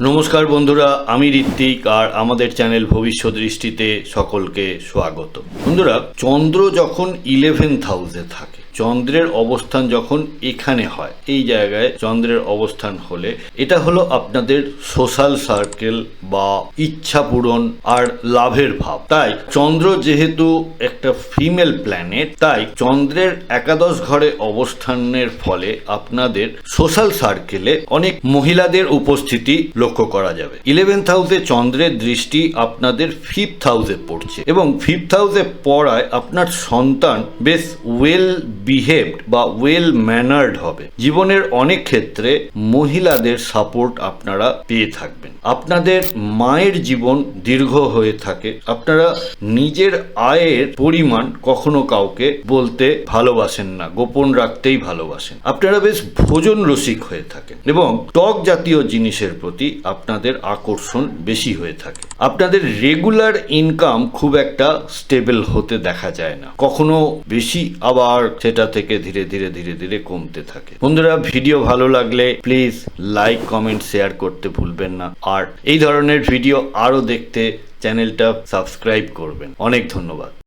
নমস্কার বন্ধুরা, আমি ঋত্বিক আর আমাদের চ্যানেল ভবিষ্যৎ দৃষ্টিতে সকলকে স্বাগত। বন্ধুরা, চন্দ্র যখন ইলেভেন্থ হাউসে থাকে চন্দ্রের অবস্থান যখন এখানে হয়, এই জায়গায় চন্দ্রের অবস্থান হলে, এটা হলো আপনাদের সোশ্যাল সার্কেল বা ইচ্ছা পূরণ আর লাভের ভাব। তাই চন্দ্র যেহেতু একটা ফিমেল প্ল্যানেট তাই চন্দ্রের একাদশ ঘরে অবস্থানের ফলে আপনাদের সোশ্যাল সার্কেলে অনেক মহিলাদের উপস্থিতি লক্ষ্য করা যাবে। ইলেভেন্থ হাউসে চন্দ্রের দৃষ্টি আপনাদের ফিফথ হাউসে পড়ছে এবং ফিফথ হাউসে পড়ায় আপনার সন্তান বেশ ওয়েল বিহেভড বা ওয়েল ম্যানার্ড হবে। জীবনের অনেক ক্ষেত্রে মহিলাদের সাপোর্ট আপনারা পেয়ে থাকবেন। আপনাদের মায়ের জীবন দীর্ঘ হয়ে থাকে। আপনারা নিজের আয়ের পরিমাণ কখনো কাউকে বলতে ভালোবাসেন না, গোপন রাখতেই ভালোবাসেন। আপনারা বেশ ভোজন রসিক হয়ে থাকেন এবং টক জাতীয় জিনিসের প্রতি আপনাদের আকর্ষণ বেশি হয়ে থাকে। আপনাদের রেগুলার ইনকাম খুব একটা স্টেবল হতে দেখা যায় না। কখনো বেশি আবার সেটা থেকে ধীরে ধীরে ধীরে ধীরে কমতে থাকে। বন্ধুরা, ভিডিও ভালো লাগলে প্লিজ লাইক কমেন্ট শেয়ার করতে ভুলবেন না। আর এই ধরনের ভিডিও আরও দেখতে চ্যানেলটা সাবস্ক্রাইব করবেন। অনেক ধন্যবাদ।